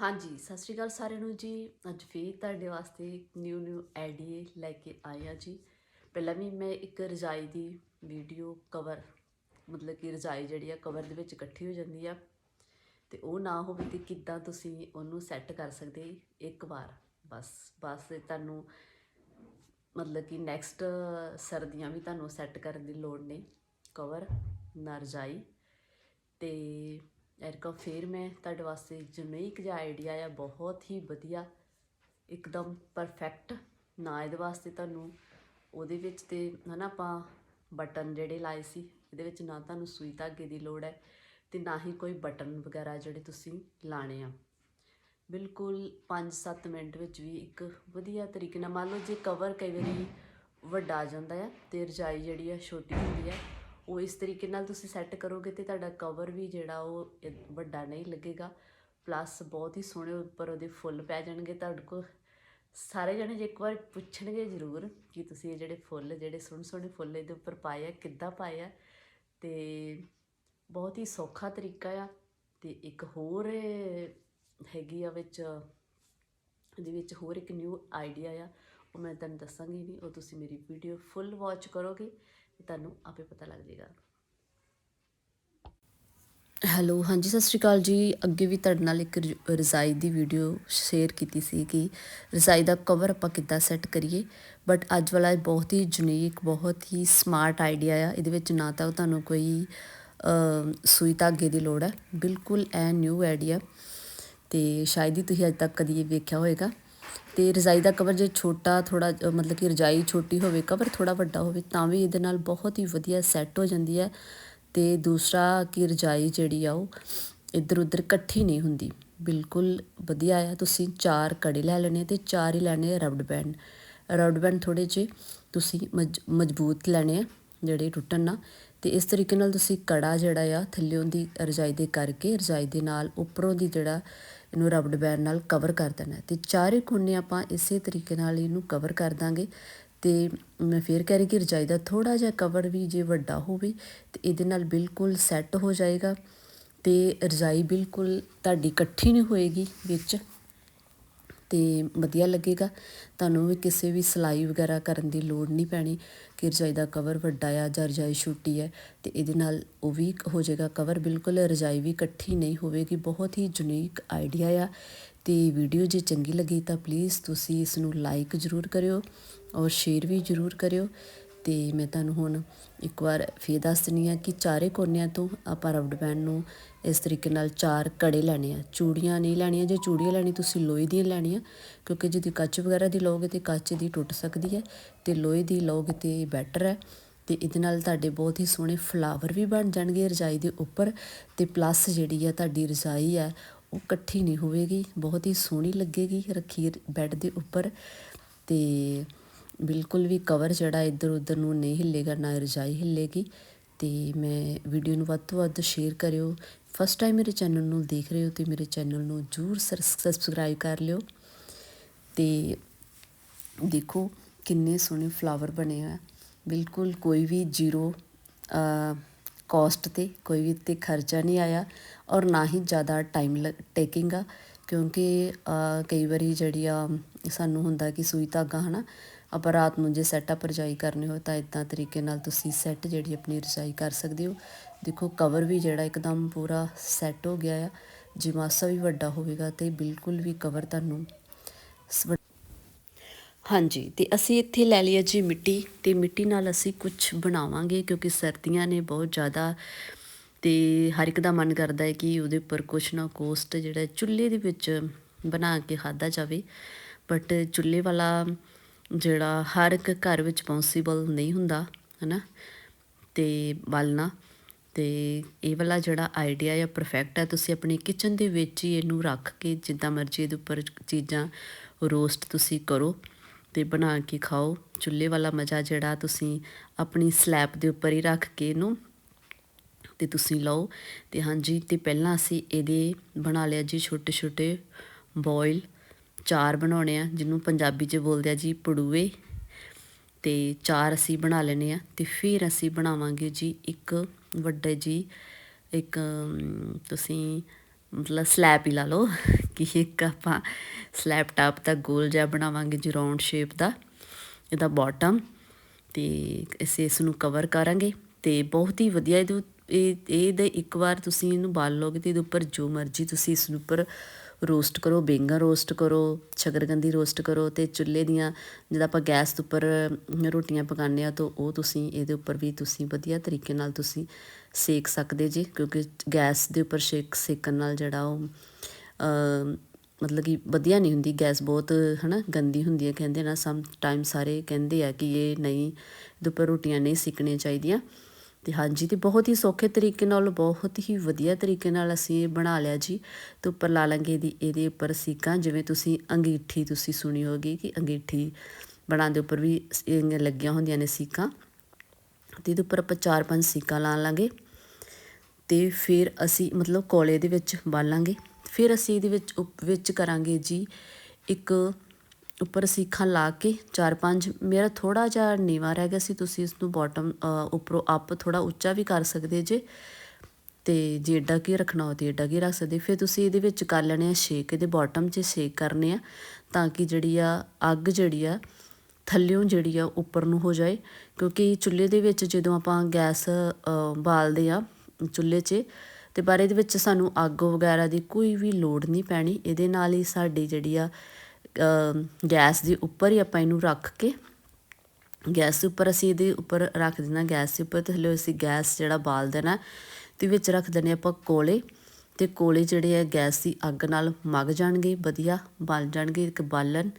ਹਾਂਜੀ, ਸਤਿ ਸ਼੍ਰੀ ਅਕਾਲ ਸਾਰਿਆਂ ਨੂੰ ਜੀ। ਅੱਜ ਫੇਰ ਤੁਹਾਡੇ ਵਾਸਤੇ ਨਿਊ ਨਿਊ ਆਈਡੀਏ ਲੈ ਕੇ ਆਏ ਹਾਂ ਜੀ। ਪਹਿਲਾਂ ਵੀ ਮੈਂ ਇੱਕ ਰਜਾਈ ਦੀ ਵੀਡੀਓ ਕਵਰ ਮਤਲਬ ਕਿ ਰਜਾਈ ਜਿਹੜੀ ਆ ਕਵਰ ਦੇ ਵਿੱਚ ਇਕੱਠੀ ਹੋ ਜਾਂਦੀ ਆ। ਤੇ ਉਹ ਨਾ ਹੋਵੇ ਤੇ ਕਿੱਦਾਂ ਤੁਸੀਂ ਉਹਨੂੰ ਸੈੱਟ ਕਰ ਸਕਦੇ ਇੱਕ ਵਾਰ। ਬਸ ਬਸ ਤੁਹਾਨੂੰ ਮਤਲਬ ਕਿ ਨੈਕਸਟ ਸਰਦੀਆਂ ਵੀ ਤੁਹਾਨੂੰ ਸੈੱਟ ਕਰਨ ਦੀ ਲੋੜ ਨਹੀਂ। ਕਵਰ ਨਾ ਰਜਾਈ। ਤੇ ਐਰਕਾ ਫੇਰ ਮੈਂ ਤੁਹਾਡੇ ਵਾਸਤੇ ਯੂਨੀਕ ਜਿਹਾ ਆਈਡੀਆ ਆ, ਬਹੁਤ ਹੀ ਵਧੀਆ, ਇੱਕਦਮ ਪਰਫੈਕਟ ਨਾ ਇਹਦੇ ਵਾਸਤੇ ਤੁਹਾਨੂੰ ਉਹਦੇ ਵਿੱਚ ਤੇ ਹਨਾ ਆਪਾਂ ਬਟਨ ਜਿਹੜੇ ਲਾਏ ਸੀ, ਇਹਦੇ ਵਿੱਚ ਨਾ ਤੁਹਾਨੂੰ ਸੂਈ ਧਾਗੇ ਦੀ ਲੋੜ ਹੈ ਤੇ ਨਾ ਹੀ ਕੋਈ ਬਟਨ ਵਗੈਰਾ ਜਿਹੜੇ ਤੁਸੀਂ ਲਾਣੇ ਆ। ਬਿਲਕੁਲ 5-7 ਮਿੰਟ ਵਿੱਚ ਵੀ ਇੱਕ ਵਧੀਆ ਤਰੀਕੇ ਨਾਲ, ਮੰਨ ਲਓ ਜੇ ਕਵਰ ਕਈ ਵਾਰੀ ਵੱਡਾ ਆ ਜਾਂਦਾ ਆ, ਤੇ ਰਜਾਈ ਜਿਹੜੀ ਆ ਛੋਟੀ ਹੁੰਦੀ ਆ ਉਹ ਇਸ ਤਰੀਕੇ ਨਾਲ ਤੁਸੀਂ ਸੈੱਟ ਕਰੋਗੇ ਤੇ ਤੁਹਾਡਾ ਕਵਰ ਵੀ ਜਿਹੜਾ ਉਹ ਇ- ਵੱਡਾ ਨਹੀਂ ਲੱਗੇਗਾ। ਪਲੱਸ ਬਹੁਤ ਹੀ ਸੋਹਣੇ ਉੱਪਰ ਉਹਦੇ ਫੁੱਲ ਪੈ ਜਾਣਗੇ। ਤੁਹਾਡੇ ਕੋਲ ਸਾਰੇ ਜਣੇ ਜੇ ਇੱਕ ਵਾਰ ਪੁੱਛਣਗੇ ਜ਼ਰੂਰ ਕਿ ਤੁਸੀਂ ਇਹ ਜਿਹੜੇ ਫੁੱਲ, ਜਿਹੜੇ ਸੋਹਣੇ ਸੋਹਣੇ ਫੁੱਲ ਇਹਦੇ ਉੱਪਰ ਪਾਏ ਆ, ਕਿੱਦਾਂ ਪਾਏ ਆ। ਤੇ ਬਹੁਤ ਹੀ ਸੌਖਾ ਤਰੀਕਾ ਆ। ਤੇ ਇੱਕ ਹੋਰ ਹੈਗੀ ਆ ਵਿੱਚ, ਇਹਦੇ ਵਿੱਚ ਹੋਰ ਇੱਕ ਨਿਊ ਆਈਡੀਆ ਆ। ਉਹ ਮੈਂ ਤੁਹਾਨੂੰ ਦੱਸਾਂਗੀ ਨਹੀਂ ਉਹ ਤੁਸੀਂ ਮੇਰੀ ਵੀਡੀਓ ਫੁੱਲ ਵਾਚ ਕਰੋਗੇ। ਤੇ ਤੁਹਾਨੂੰ ਆਪੇ ਪਤਾ ਲੱਗ ਜਾਏਗਾ ਹੈਲੋ, ਹਾਂਜੀ, ਸਤਿ ਸ਼੍ਰੀ ਅਕਾਲ ਜੀ। ਅੱਗੇ ਵੀ ਤੁਹਾਡੇ ਨਾਲ ਇੱਕ ਰਜ਼ਾਈ ਦੀ ਵੀਡੀਓ ਸ਼ੇਅਰ ਕੀਤੀ ਸੀ ਕਿ ਰਜ਼ਾਈ ਦਾ ਕਵਰ ਆਪਾਂ ਕਿੱਦਾਂ ਸੈੱਟ ਕਰੀਏ। ਬਟ ਅੱਜ ਵਾਲਾ ਇਹ ਬਹੁਤ ਹੀ ਯੂਨੀਕ ਬਹੁਤ ਹੀ ਸਮਾਰਟ ਆਈਡੀਆ ਆ। ਇਹਦੇ ਵਿੱਚ ਨਾ ਤਾਂ ਤੁਹਾਨੂੰ ਕੋਈ ਸੂਈ ਧਾਗੇ ਦੀ ਲੋੜ ਹੈ ਬਿਲਕੁਲ ਐ ਨਿਊ ਆਈਡੀਆ ਤੇ ਸ਼ਾਇਦ ਹੀ ਤੁਸੀਂ ਅੱਜ ਤੱਕ ਕਦੀ ਇਹ ਵੇਖਿਆ ਹੋਵੇਗਾ ਤੇ ਰਜ਼ਾਈ ਦਾ ਕਵਰ ਜੇ ਛੋਟਾ ਥੋੜਾ ਮਤਲਬ ਕਿ ਰਜ਼ਾਈ ਛੋਟੀ ਹੋਵੇ, ਕਵਰ ਥੋੜਾ ਵੱਡਾ ਹੋਵੇ, ਤਾਂ ਵੀ ਇਹਦੇ ਨਾਲ ਬਹੁਤ ਹੀ ਵਧੀਆ ਸੈੱਟ ਹੋ ਜਾਂਦੀ ਹੈ। ਤੇ ਦੂਸਰਾ ਕਿ ਰਜ਼ਾਈ ਜਿਹੜੀ ਆ ਉਹ ਇੱਧਰ ਉੱਧਰ ਇਕੱਠੀ ਨਹੀਂ ਹੁੰਦੀ। ਬਿਲਕੁਲ ਵਧੀਆ ਆ, ਤੁਸੀਂ ਚਾਰ ਕੜੇ ਲੈ ਲੈਣੇ ਤੇ ਚਾਰ ਹੀ ਲੈਣੇ ਰਬੜ ਬੈਂਡ। ਰਬੜ ਬੈਂਡ ਥੋੜੇ ਜਿਹੇ ਤੁਸੀਂ ਮਜ- ਮਜ਼ਬੂਤ ਲੈਣੇ ਆ ਜਿਹੜੇ ਟੁੱਟਣ ਨਾ। ਤੇ ਇਸ ਤਰੀਕੇ ਨਾਲ ਤੁਸੀਂ ਕੜਾ ਜਿਹੜਾ ਆ ਥੱਲਿਓਂ ਦੀ ਰਜਾਈ ਦੇ ਕਰਕੇ, ਰਜਾਈ ਦੇ ਨਾਲ ਉੱਪਰੋਂ ਦੀ ਜਿਹੜਾ ਇਹਨੂੰ ਰਬੜ ਬੈਂਡ ਨਾਲ ਕਵਰ ਕਰ ਦੇਣਾ ਹੈ। ਤੇ ਚਾਰੇ ਕੋਨੇ ਆਪਾਂ ਇਸੇ ਤਰੀਕੇ ਨਾਲ ਇਹਨੂੰ ਕਵਰ ਕਰ ਦਾਂਗੇ। ਤੇ ਮੈਂ ਫੇਰ ਕਹਿ ਰਹੀ ਕਿ ਰਜਾਈ ਦਾ ਥੋੜਾ ਜਿਹਾ ਕਵਰ ਵੀ ਜੇ ਵੱਡਾ ਹੋਵੇ, ਤੇ ਇਹਦੇ ਨਾਲ ਬਿਲਕੁਲ ਸੈੱਟ ਹੋ ਜਾਏਗਾ। ਤੇ ਰਜਾਈ ਬਿਲਕੁਲ ਤੁਹਾਡੀ ਇਕੱਠੀ ਨਹੀਂ ਹੋਏਗੀ ਵਿੱਚ। ਤੇ ਵਧੀਆ ਲੱਗੇਗਾ। ਤੁਹਾਨੂੰ ਵੀ ਕਿਸੇ ਵੀ ਸਿਲਾਈ ਵਗੈਰਾ ਕਰਨ ਦੀ ਲੋੜ ਨਹੀਂ ਪੈਣੀ। ਕਿ ਰਜਾਈ ਦਾ ਕਵਰ ਵੱਡਾ ਆ ਜਾਂ ਰਜਾਈ ਛੋਟੀ ਹੈ ਤੇ ਇਹਦੇ ਨਾਲ ਉਹ ਵੀ ਹੋ ਜਾਏਗਾ ਕਵਰ। ਬਿਲਕੁਲ ਰਜਾਈ ਵੀ ਇਕੱਠੀ ਨਹੀਂ ਹੋਵੇਗੀ, ਬਹੁਤ ਹੀ ਯੂਨੀਕ ਆਈਡੀਆ ਆ। ਤੇ ਵੀਡੀਓ ਜੇ ਚੰਗੀ ਲੱਗੀ ਤਾਂ ਪਲੀਜ਼ ਤੁਸੀਂ ਇਸ ਨੂੰ ਲਾਈਕ ਜ਼ਰੂਰ ਕਰਿਓ ਔਰ ਸ਼ੇਅਰ ਵੀ ਜ਼ਰੂਰ ਕਰਿਓ। ਤੇ ਮੈਂ ਤੁਹਾਨੂੰ ਹੁਣ ਇੱਕ ਵਾਰ ਫੇਰ ਦੱਸ ਦਿੰਦੀ ਹਾਂ ਕਿ ਚਾਰੇ ਕੋਨਿਆਂ ਤੋਂ ਆਪਾਂ ਰਬੜ ਬੈਂਡ ਨੂੰ ਇਸ ਤਰੀਕੇ ਨਾਲ ਚਾਰ ਕੜੇ ਲੈਣੇ ਆ। ਚੂੜੀਆਂ ਨਹੀਂ ਲੈਣੀਆਂ, ਜੇ ਚੂੜੀਆਂ ਲੈਣੀ ਤੁਸੀਂ ਲੋਹੇ ਦੀਆਂ ਲੈਣੀਆਂ, ਕਿਉਂਕਿ ਜੇ ਤੁਸੀਂ ਕੱਚ ਵਗੈਰਾ ਦੀ ਲਓਗੇ ਤੇ ਕੱਚ ਦੀ ਟੁੱਟ ਸਕਦੀ ਹੈ ਤੇ ਲੋਹੇ ਦੀ ਲਓਗੇ ਤੇ ਬੈਟਰ ਹੈ। ਤੇ ਇਹਦੇ ਨਾਲ ਤੁਹਾਡੇ ਬਹੁਤ ਹੀ ਸੋਹਣੇ ਫਲਾਵਰ ਵੀ ਬਣ ਜਾਣਗੇ ਰਜਾਈ ਦੇ ਉੱਪਰ ਤੇ ਪਲੱਸ ਜਿਹੜੀ ਆ ਤੁਹਾਡੀ ਰਜਾਈ ਆ, ਉਹ ਇਕੱਠੀ ਨਹੀਂ ਹੋਵੇਗੀ, ਬਹੁਤ ਹੀ ਸੋਹਣੀ ਲੱਗੇਗੀ ਰੱਖੀ ਬੈੱਡ ਦੇ ਉੱਪਰ ਤੇ ਬਿਲਕੁਲ ਵੀ ਕਵਰ ਜਿਹੜਾ ਇੱਧਰ ਉੱਧਰ ਨੂੰ ਨਹੀਂ ਹਿੱਲੇਗਾ, ਨਾ ਰਜਾਈ ਹਿੱਲੇਗੀ। ਤੇ ਮੈਂ ਵੀਡੀਓ ਨੂੰ ਵੱਧ ਤੋਂ ਵੱਧ ਸ਼ੇਅਰ ਕਰਿਓ। ਫਸਟ ਟਾਈਮ ਮੇਰੇ ਚੈਨਲ ਨੂੰ ਦੇਖ ਰਹੇ ਹੋ ਤੇ ਮੇਰੇ ਚੈਨਲ ਨੂੰ ਜਰੂਰ ਸਬਸਕ੍ਰਾਈਬ ਕਰ ਲਿਓ। ਤੇ ਦੇਖੋ ਕਿੰਨੇ ਸੋਹਣੇ ਫਲਾਵਰ ਬਣੇ ਆ। ਬਿਲਕੁਲ ਕੋਈ ਵੀ ਜ਼ੀਰੋ ਕਾਸਟ ਤੇ ਕੋਈ ਵੀ ਤੇ ਖਰਚਾ ਨਹੀਂ ਆਇਆ ਔਰ ਨਾ ਹੀ ਜ਼ਿਆਦਾ ਟਾਈਮ ਟੇਕਿੰਗ ਆ। ਕਿਉਂਕਿ ਕਈ ਵਾਰੀ ਜਿਹੜੀ ਆ, ਸਾਨੂੰ ਹੁੰਦਾ ਕਿ ਸੂਈ ਧਾਗਾ ਹਨਾ ਆਪਾਂ ਰਾਤ ਨੂੰ ਜੇ ਸੈਟਅਪ ਰਜਾਈ ਕਰਨੀ ਹੋਵੇ ਤਾਂ ਇਦਾਂ ਤਰੀਕੇ ਨਾਲ ਤੁਸੀਂ ਸੈੱਟ ਜਿਹੜੀ ਆਪਣੀ ਰਜਾਈ ਕਰ ਸਕਦੇ ਹੋ। ਦੇਖੋ ਕਵਰ ਵੀ ਜਿਹੜਾ ਇੱਕਦਮ ਪੂਰਾ ਸੈੱਟ ਹੋ ਗਿਆ ਆ। ਜੇ ਮਾਸਾ ਵੀ ਵੱਡਾ ਹੋਵੇਗਾ ਤੇ ਬਿਲਕੁਲ ਵੀ ਕਵਰ ਤੁਹਾਨੂੰ ਸ- ਹਾਂਜੀ, ਤੇ ਅਸੀਂ ਇੱਥੇ ਲੈ ਲਿਆ ਜੀ ਮਿੱਟੀ ਤੇ ਮਿੱਟੀ ਨਾਲ ਅਸੀਂ ਕੁਝ ਬਣਾਵਾਂਗੇ ਕਿਉਂਕਿ ਸਰਦੀਆਂ ਨੇ ਬਹੁਤ ਜ਼ਿਆਦਾ ਤੇ ਹਰ ਇੱਕ ਦਾ ਮਨ ਕਰਦਾ ਹੈ ਕਿ ਉਹਦੇ ਉੱਪਰ ਕੁਛ ਨਾ ਕੋਸਟ ਜਿਹੜਾ ਚੁੱਲ੍ਹੇ ਦੇ ਵਿੱਚ ਬਣਾ ਕੇ ਖਾਦਾ ਜਾਵੇ। ਬਟ ਚੁੱਲ੍ਹੇ ਵਾਲਾ ਜਿਹੜਾ ਹਰ ਇੱਕ ਘਰ ਵਿੱਚ ਪੋਸੀਬਲ ਨਹੀਂ ਹੁੰਦਾ, ਹਨਾ? ਤੇ ਬਾਲਣਾ, ਤੇ ਇਹ ਵਾਲਾ ਜਿਹੜਾ ਆਈਡੀਆ ਹੈ ਪਰਫੈਕਟ ਹੈ, ਤੁਸੀਂ ਆਪਣੀ ਕਿਚਨ ਦੇ ਵਿੱਚ ਹੀ ਇਹਨੂੰ ਰੱਖ ਕੇ ਜਿੱਦਾਂ ਮਰਜ਼ੀ ਇਹਦੇ ਉੱਪਰ ਚੀਜ਼ਾਂ ਰੋਸਟ ਤੁਸੀਂ ਕਰੋ ਤੇ ਬਣਾ ਕੇ ਖਾਓ। ਚੁੱਲ੍ਹੇ ਵਾਲਾ ਮਜ਼ਾ ਜਿਹੜਾ ਤੁਸੀਂ ਆਪਣੀ ਸਲੈਬ ਦੇ ਉੱਪਰ ਹੀ ਰੱਖ ਕੇ ਇਹਨੂੰ ਤੇ ਤੁਸੀਂ ਲਓ। ਤੇ ਹਾਂਜੀ, ਤੇ ਪਹਿਲਾਂ ਅਸੀਂ ਇਹਦੇ ਬਣਾ ਲਿਆ ਜੀ ਛੋਟੇ ਛੋਟੇ ਬੋਇਲ ਚਾਰ ਬਣਾਉਣੇ ਆ, ਜਿਹਨੂੰ ਪੰਜਾਬੀ 'ਚ ਬੋਲਦੇ ਆ ਜੀ ਪੜੂਏ। ਤੇ ਚਾਰ ਅਸੀਂ ਬਣਾ ਲੈਣੇ ਆ ਤੇ ਫਿਰ ਅਸੀਂ ਬਣਾਵਾਂਗੇ ਜੀ ਇੱਕ ਵੱਡੇ ਜੀ, ਇੱਕ ਤੁਸੀਂ ਮਤਲਬ ਸਲੈਬ ਹੀ ਲਾ ਲਓ ਕਿ ਇੱਕ ਆਪਾਂ ਸਲੈਬ ਟਾਪ ਦਾ ਗੋਲ ਜਿਹਾ ਬਣਾਵਾਂਗੇ ਜੀ ਰਾਉਂਡ ਸ਼ੇਪ ਦਾ, ਇਹਦਾ ਬਾਟਮ ਤੇ ਅਸੀਂ ਇਸ ਨੂੰ ਕਵਰ ਕਰਾਂਗੇ ਤੇ ਬਹੁਤ ਹੀ ਵਧੀਆ ਇਹਦੇ ਇਹ, ਇਹਦੇ ਇੱਕ ਵਾਰ ਤੁਸੀਂ ਇਹਨੂੰ ਬਾਲ ਲੋਗੇ ਤੇ ਇਹਦੇ ਉੱਪਰ ਜੋ ਮਰਜ਼ੀ ਤੁਸੀਂ ਇਸ ਉੱਪਰ ਰੋਸਟ ਕਰੋ ਬੇਂਗਨ ਰੋਸਟ ਕਰੋ ਸ਼ਕਰਗੰਦੀ ਰੋਸਟ ਕਰੋ ਤੇ ਚੁੱਲ੍ਹੇ ਦੀਆਂ, ਜਦੋਂ ਆਪਾਂ ਗੈਸ ਦੇ ਉੱਪਰ ਰੋਟੀਆਂ ਪਕਾਉਂਦੇ ਆ ਤਾਂ ਉਹ ਤੁਸੀਂ ਇਹਦੇ ਉੱਪਰ ਵੀ ਤੁਸੀਂ ਵਧੀਆ ਤਰੀਕੇ ਨਾਲ ਤੁਸੀਂ ਸੇਕ ਸਕਦੇ ਜੀ, ਕਿਉਂਕਿ ਗੈਸ ਦੇ ਉੱਪਰ ਸ਼ੇਕ, ਸੇਕਣ ਨਾਲ ਜਿਹੜਾ ਉਹ ਮਤਲਬ ਕਿ ਵਧੀਆ ਨਹੀਂ ਹੁੰਦੀ, ਗੈਸ ਬਹੁਤ, ਹਨਾ, ਗੰਦੀ ਹੁੰਦੀ ਹੈ, ਕਹਿੰਦੇ ਨਾ ਸਮ ਟਾਈਮ ਸਾਰੇ ਕਹਿੰਦੇ ਆ ਕਿ ਇਹ ਨਹੀਂ, ਇਹਦੇ ਉੱਪਰ ਰੋਟੀਆਂ ਨਹੀਂ ਸਿੱਕਣੀਆਂ ਚਾਹੀਦੀਆਂ। ਤੇ ਹਾਂਜੀ, ਤੇ ਬਹੁਤ ਹੀ ਸੌਖੇ ਤਰੀਕੇ ਨਾਲ, ਬਹੁਤ ਹੀ ਵਧੀਆ ਤਰੀਕੇ ਨਾਲ ਅਸੀਂ ਇਹ ਬਣਾ ਲਿਆ ਜੀ। ਤੇ ਉੱਪਰ ਲਾ ਲਾਂਗੇ ਇਹਦੀ, ਇਹਦੇ ਉੱਪਰ ਸੀਕਾਂ, ਜਿਵੇਂ ਤੁਸੀਂ ਅੰਗੀਠੀ ਤੁਸੀਂ ਸੁਣੀ ਹੋਗੀ ਕਿ ਅੰਗੀਠੀ ਬਣਾਉਣ ਦੇ ਉੱਪਰ ਵੀ ਲੱਗੀਆਂ ਹੁੰਦੀਆਂ ਨੇ ਸੀਕਾਂ। ਤੇ ਇਹਦੇ ਉੱਪਰ ਆਪਾਂ ਚਾਰ ਪੰਜ ਸੀਕਾਂ ਲਾ ਲਾਂਗੇ। ਤੇ ਫਿਰ ਅਸੀਂ ਮਤਲਬ ਕੋਲੇ ਦੇ ਵਿੱਚ ਬਾਲਾਂਗੇ। ਫਿਰ ਅਸੀਂ ਇਹਦੇ ਵਿੱਚ ਉਪ- ਵਿੱਚ ਕਰਾਂਗੇ ਜੀ ਇੱਕ ਉੱਪਰ ਸੀਖਾਂ ਲਾ ਕੇ ਚਾਰ ਪੰਜ, ਮੇਰਾ ਥੋੜਾ ਜਿਹਾ ਨੀਵਾ ਰਹਿ ਗਿਆ ਸੀ, ਤੁਸੀਂ ਇਸ ਨੂੰ ਬਾਟਮ ਉੱਪਰੋਂ ਅਪ ਥੋੜਾ ਉੱਚਾ ਵੀ ਕਰ ਸਕਦੇ ਜੇ। ਤੇ ਜੇ ਏਡਾ ਕੀ ਰੱਖਣਾ ਹੋ ਤੇ ਏਡਾ ਕੀ ਰੱਖ ਸਕਦੇ। ਫਿਰ ਤੁਸੀਂ ਇਹਦੇ ਵਿੱਚ ਕਰ ਲੈਣੇ ਆ ਸ਼ੇਕ ਇਹਦੇ ਬਾਟਮ 'ਚ ਸ਼ੇਕ ਕਰਨੇ ਆ, ਤਾਂ ਕਿ ਜਿਹੜੀ ਆ ਅੱਗ ਜਿਹੜੀ ਆ, ਥੱਲਿਓਂ ਜਿਹੜੀ ਆ ਉੱਪਰ ਨੂੰ ਹੋ ਜਾਏ। ਕਿਉਂਕਿ ਚੁੱਲ੍ਹੇ ਦੇ ਵਿੱਚ ਜਦੋਂ ਆਪਾਂ ਗੈਸ ਬਾਲਦੇ ਆ ਚੁੱਲ੍ਹੇ 'ਚ, ਤੇ ਪਰ ਇਹਦੇ ਵਿੱਚ ਸਾਨੂੰ ਅੱਗ ਵਗੈਰਾ ਦੀ ਕੋਈ ਵੀ ਲੋੜ ਨਹੀਂ ਪੈਣੀ। ਇਹਦੇ ਨਾਲ ਹੀ ਸਾਡੀ ਜਿਹੜੀ ਆ ਗੈਸ ਦੇ ਉੱਪਰ ਹੀ ਆਪਾਂ ਇਹਨੂੰ ਰੱਖ ਕੇ, ਗੈਸ ਦੇ ਉੱਪਰ ਅਸੀਂ ਇਹਦੇ ਉੱਪਰ ਰੱਖ ਦੇਣਾ ਗੈਸ ਦੇ ਉੱਪਰ ਤੇ ਥੱਲੇ ਅਸੀਂ ਗੈਸ ਜਿਹੜਾ ਬਾਲ ਦੇਣਾ, ਤੇ ਵਿੱਚ ਰੱਖ ਦੇਣੇ ਆਪਾਂ ਕੋਲੇ, ਤੇ ਕੋਲੇ ਜਿਹੜੇ ਆ ਗੈਸ ਦੀ ਅੱਗ ਨਾਲ ਮਗ ਜਾਣਗੇ, ਵਧੀਆ ਬਲ ਜਾਣਗੇ ਇੱਕ ਬਾਲਣ।